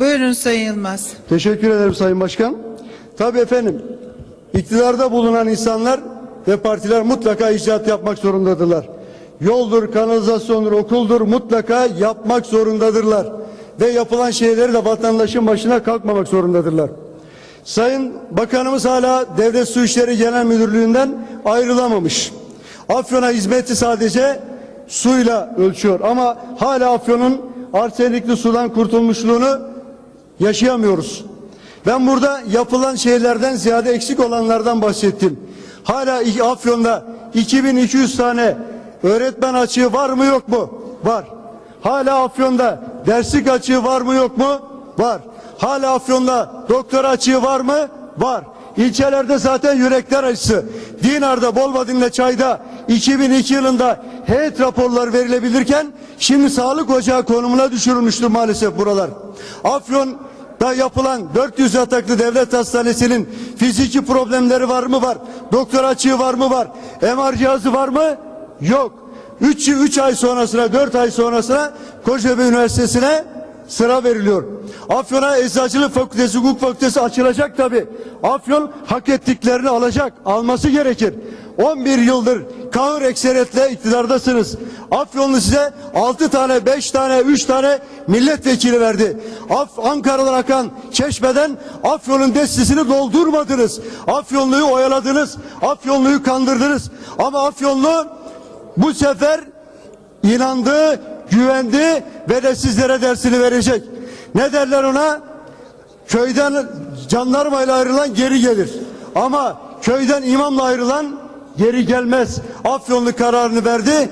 Buyurun Sayın Yılmaz. Teşekkür ederim Sayın Başkan. Tabii efendim, iktidarda bulunan insanlar ve partiler mutlaka icraat yapmak zorundadırlar. Yoldur, kanalizasyondur, okuldur mutlaka yapmak zorundadırlar. Ve yapılan şeyleri de vatandaşın başına kalkmamak zorundadırlar. Sayın Bakanımız hala Devlet Su İşleri Genel Müdürlüğü'nden ayrılamamış. Afyon'a hizmeti sadece suyla ölçüyor ama hala Afyon'un arsenikli sudan kurtulmuşluğunu yaşayamıyoruz. Ben burada yapılan şeylerden ziyade eksik olanlardan bahsettim. Hala Afyon'da 2200 tane öğretmen açığı var mı yok mu? Var. Hala Afyon'da derslik açığı var mı yok mu? Var. Hala Afyon'da doktor açığı var mı? Var. İlçelerde zaten yürekler acısı. Dinar'da, Bolvadin'de, Çay'da 2002 yılında heyet raporları verilebilirken şimdi sağlık ocağı konumuna düşürülmüştür maalesef buralar. Afyon'da yapılan 400 yataklı devlet hastanesinin fiziki problemleri var mı? Var. Doktor açığı var mı? Var. MR cihazı var mı? Yok. 3 3 ay sonrasına 4 ay sonrasına Kocaeli Üniversitesi'ne sıra veriliyor. Afyon'a Eczacılık Fakültesi, Hukuk Fakültesi açılacak tabi. Afyon hak ettiklerini alacak, alması gerekir. 11 yıldır kahır ekseriyetle iktidardasınız. Afyonlu size 6 tane, 5 tane, 3 tane milletvekili verdi. Af Ankara'dan akan çeşmeden Afyon'un destesini doldurmadınız. Afyonluyu oyaladınız. Afyonluyu kandırdınız. Ama Afyonlu bu sefer inandı, güvendi ve de sizlere dersini verecek. Ne derler ona? Köyden jandarmayla ayrılan geri gelir. Ama köyden imamla ayrılan geri gelmez. Afyonlu kararını verdi.